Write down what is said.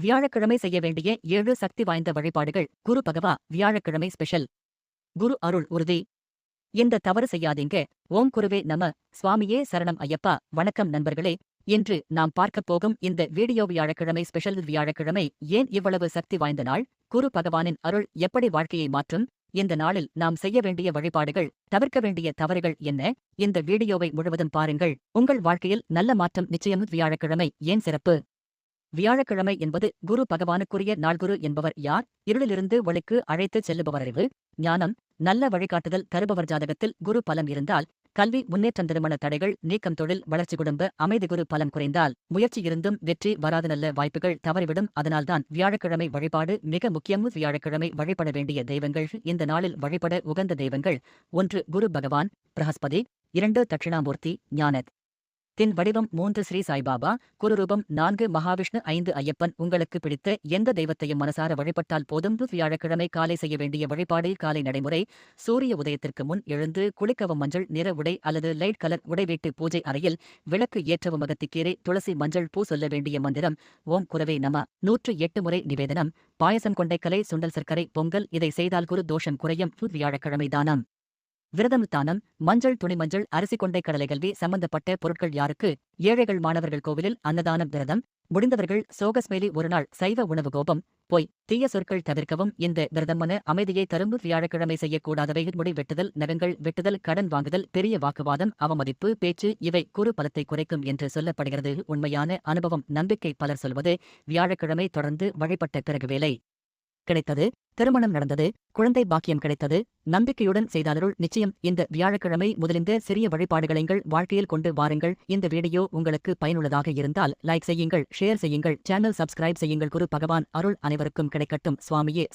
வியாழக்கிழமை செய்ய வேண்டிய ஏழு சக்தி வாய்ந்த வழிபாடுகள். குரு பகவா வியாழக்கிழமை ஸ்பெஷல். குரு அருள் உறுதி. இந்த தவறு செய்யாதீங்க. ஓம் குருவே நம. சுவாமியே சரணம் ஐயப்பா. வணக்கம் நண்பர்களே. இன்று நாம் பார்க்கப் போகும் இந்த வீடியோ வியாழக்கிழமை ஸ்பெஷல் வியாழக்கிழமை ஏன் இவ்வளவு சக்தி வாய்ந்த நாள்? குரு பகவானின் அருள் எப்படி வாழ்க்கையை மாற்றும்? இந்த நாளில் நாம் செய்ய வேண்டிய வழிபாடுகள் தவிர்க்க வேண்டிய தவறுகள் என்ன? இந்த வீடியோவை முழுவதும் பாருங்கள். உங்கள் வாழ்க்கையில் நல்ல மாற்றம் நிச்சயம் வியாழக்கிழமை. ஏன் சிறப்பு? வியாழக்கிழமை என்பது குரு பகவானுக்குரிய நாள்குரு என்பவர் யார்? இருளிலிருந்து ஒளிக்கு அழைத்துச் செல்லுபவர் அறிவு ஞானம் நல்ல வழிகாட்டுதல் தருபவர் ஜாதகத்தில் குரு பலம் இருந்தால் கல்வி முன்னேற்றம் திருமண தடைகள் நீக்கம் தொழில் வளர்ச்சி குடும்ப அமைதி குரு பலம் குறைந்தால் முயற்சி இருந்தும் வெற்றி வராத நல்ல வாய்ப்புகள் தவறிவிடும். அதனால்தான் வியாழக்கிழமை வழிபாடு மிக முக்கியம். வியாழக்கிழமை வழிபட வேண்டிய தெய்வங்கள் இந்த நாளில் வழிபட உகந்த தெய்வங்கள் ஒன்று குரு பகவான் பிரகஸ்பதி இரண்டு தட்சிணாமூர்த்தி ஞானத். தின் வடிவம் மூன்று ஸ்ரீ சாய்பாபா குருரூபம் நான்கு மகாவிஷ்ணு ஐந்து ஐயப்பன். உங்களுக்கு பிடித்த எந்த தெய்வத்தையும் மனசார வழிபட்டால் போதும். வியாழக்கிழமை காலை செய்ய வேண்டிய வழிபாடு காலை நடைமுறை சூரிய உதயத்திற்கு முன் எழுந்து குளிக்கவும் மஞ்சள் நிற உடை அல்லது லைட் கலர் உடை வீட்டு பூஜை அறையில் விளக்கு ஏற்றவும் அகத்திக்கீரை துளசி மஞ்சள் பூ சொல்ல வேண்டிய மந்திரம் ஓம் குரவே நம. நூற்று எட்டு முறை நிவேதனம். பாயசம் கொண்டைக்கலை சுண்டல் சர்க்கரை பொங்கல் இதை செய்தால் குரு தோஷம் குறையும். வியாழக்கிழமை தானம். விரதம் தானம் மஞ்சள் துணி மஞ்சள் அரிசி கொண்டை கடலை கல்வி சம்பந்தப்பட்ட பொருட்கள் யாருக்கு? ஏழைகள் மாணவர்கள் கோவிலில் அன்னதானம் விரதம் முடிந்தவர்கள் சோகஸ்மேலி ஒருநாள் சைவ உணவு கோபம் பொய் தீய சொற்கள் தவிர்க்கவும் இந்த விரதமன அமைதியை தரும்பு வியாழக்கிழமை செய்யக்கூடாதவை முடி வெட்டுதல் நகங்கள் வெட்டுதல் கடன் வாங்குதல் பெரிய வாக்குவாதம் அவமதிப்பு பேச்சு இவை குறு பலத்தை குறைக்கும் என்று சொல்லப்படுகிறது. உண்மையான அனுபவம் நம்பிக்கை பலர் சொல்வது வியாழக்கிழமை தொடர்ந்து வழிபட்ட பிறகு வேலை. கிடைத்தது திருமணம் நடந்தது குழந்தை பாக்கியம் கிடைத்தது நம்பிக்கையுடன் செய்தாலருள் நிச்சயம் இந்த வியாழக்கிழமை முதலிந்த சிறிய வழிபாடுகளைங்கள் வாழ்க்கையில் கொண்டு வாருங்கள். இந்த வீடியோ உங்களுக்கு பயனுள்ளதாக இருந்தால் லைக் செய்யுங்கள் ஷேர் செய்யுங்கள் சேனல் சப்ஸ்கிரைப் செய்யுங்கள். குரு பகவான் அருள் அனைவருக்கும் கிடைக்கட்டும். சுவாமியே